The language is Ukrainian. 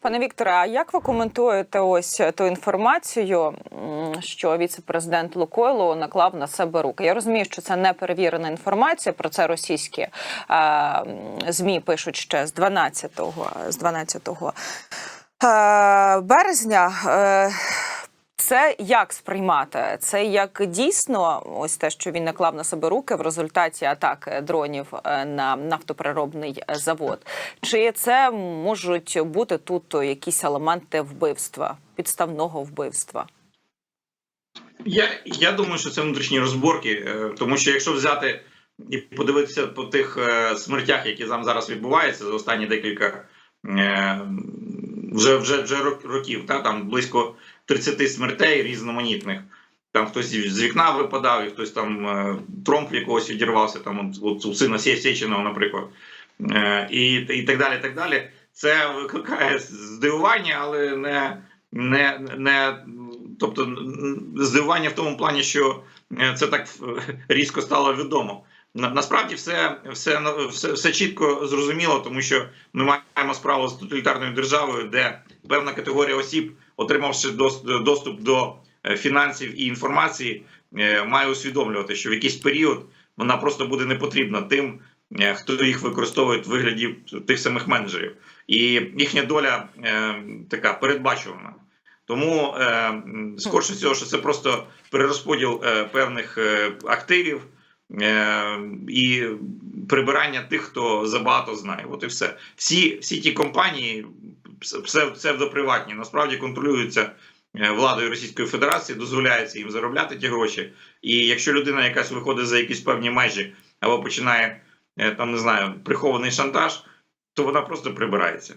Пане Вікторе, а як ви коментуєте ось ту інформацію, що віце-президент Лукойло наклав на себе руки? Я розумію, що це не перевірена інформація. Про це російські е, змі пишуть ще з 12-го, з 12-го. березня. Е, це як сприймати? Це як дійсно ось те, що він наклав на себе руки в результаті атаки дронів е, на нафтопереробний е, завод? Чи це можуть бути тут якісь елементи вбивства, підставного вбивства? Я, я думаю, що це внутрішні розборки, е, тому що якщо взяти і подивитися по тих е, смертях, які там зараз відбуваються за останні декілька е, вже вже, вже років, та, там близько 30 смертей різноманітних. Там хтось з вікна випадав, і хтось там е, тромб якогось відірвався, там от, у сина Сє- Сєчиного, наприклад, е, і, і так далі. так далі. Це викликає здивування, але не, не, не тобто здивування в тому плані, що е, це так різко стало відомо. На- Насправді все, все, все, все чітко зрозуміло, тому що ми маємо справу з тоталітарною державою, де певна категорія осіб, отримавши дос- доступ до е, фінансів і інформації, е, має усвідомлювати, що в якийсь період вона просто буде не потрібна тим, е, хто їх використовує в вигляді тих самих менеджерів, і їхня доля е, така передбачувана. Тому е, скорше всього, що це просто перерозподіл е, певних е, активів і прибирання тих, хто забагато знає. От і все. Всі, всі ті компанії, псевдоприватні, насправді контролюються е, владою Російської Федерації, дозволяється їм заробляти ті гроші. І якщо людина якась виходить за якісь певні межі або починає е, там не знаю прихований шантаж, то вона просто прибирається.